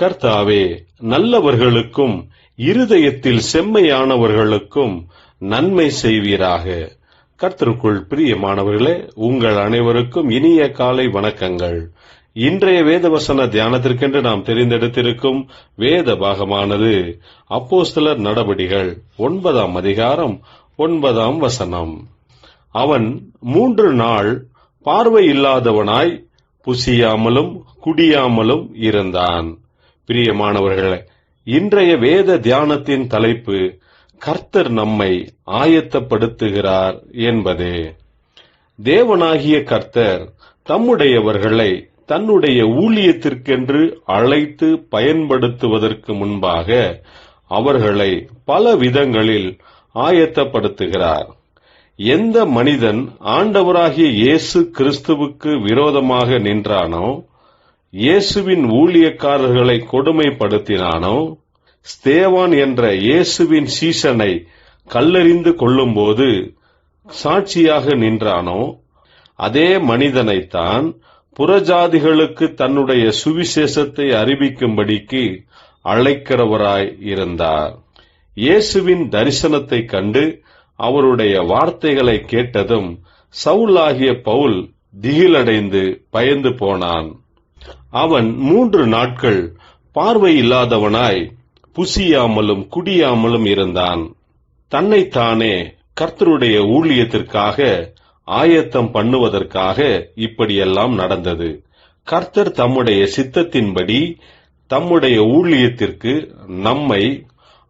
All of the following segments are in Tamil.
கர்த்தாவே நல்லவர்களுக்கும் இருதயத்தில் செம்மையானவர்களுக்கும் நன்மை செய்வீராக. கர்த்தருக்குள் பிரியமானவர்களே உங்கள் அனைவருக்கும் இனிய காலை வணக்கங்கள். இன்றைய வேதவசன தியானத்திற்கென்று நாம் தெரிந்தெடுத்திருக்கும் வேத பாகமானது அப்போஸ்தலர் நடபடிகள் ஒன்பதாம் அதிகாரம் ஒன்பதாம் வசனம். அவன் மூன்று நாள் பார்வை இல்லாதவனாய் புசியாமலும் குடியாமலும் இருந்தான். பிரியமானவர்களே இன்றைய வேத தியானத்தின் தலைப்பு கர்த்தர் நம்மை ஆயத்தப்படுத்துகிறார் என்பதே தேவனாகிய கர்த்தர் தம்முடையவர்களை தன்னுடைய ஊழியத்திற்கென்று அழைத்து பயன்படுத்துவதற்கு முன்பாக அவர்களை பல விதங்களில் ஆயத்தப்படுத்துகிறார். எந்த மனிதன் ஆண்டவராகிய இயேசு கிறிஸ்துவுக்கு விரோதமாக நின்றானோ இயேசுவின் ஊழியக்காரர்களை கொடுமைப்படுத்தினானோ ஸ்தேவான் என்ற இயேசுவின் சீசனை கல்லறிந்து கொள்ளும்போது சாட்சியாக நின்றானோ அதே மனிதனைத்தான் புறஜாதிகளுக்கு தன்னுடைய சுவிசேஷத்தை அறிவிக்கும்படிக்கு அழைக்கிறவராய் இருந்தார். இயேசுவின் தரிசனத்தை கண்டு அவருடைய வார்த்தைகளை கேட்டதும் சவுலாகிய பவுல் திகிலடைந்து பயந்து போனான். அவன் மூன்று நாட்கள் பார்வையில்லாதவனாய் புசியாமலும் குடியாமலும் இருந்தான். தன்னைத்தானே கர்த்தருடைய ஊழியத்திற்காக ஆயத்தம் பண்ணுவதற்காக இப்படியெல்லாம் நடந்தது. கர்த்தர் தம்முடைய சித்தத்தின்படி தம்முடைய ஊழியத்திற்கு நம்மை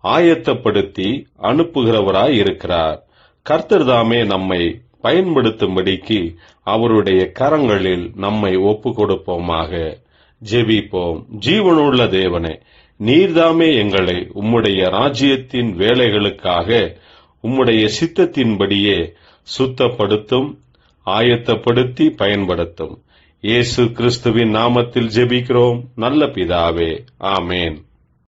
ஆயத்தப்படுத்தி அனுப்புகிறவராய் இருக்கிறார். கர்த்தர் தாமே நம்மை பயன்படுத்தும்படிக்கு அவருடைய கரங்களில் நம்மை ஒப்பு கொடுப்போமாக ஜெபிப்போம். ஜீவனுள்ள தேவனே நீர்தாமே எங்களை உம்முடைய ராஜ்யத்தின் வேலைகளுக்காக உம்முடைய சித்தத்தின்படியே சுத்தப்படுத்தும் ஆயத்தப்படுத்தி பயன்படுத்தும். இயேசு கிறிஸ்துவின் நாமத்தில் ஜெபிக்கிறோம். நல்ல பிதாவே ஆமேன்.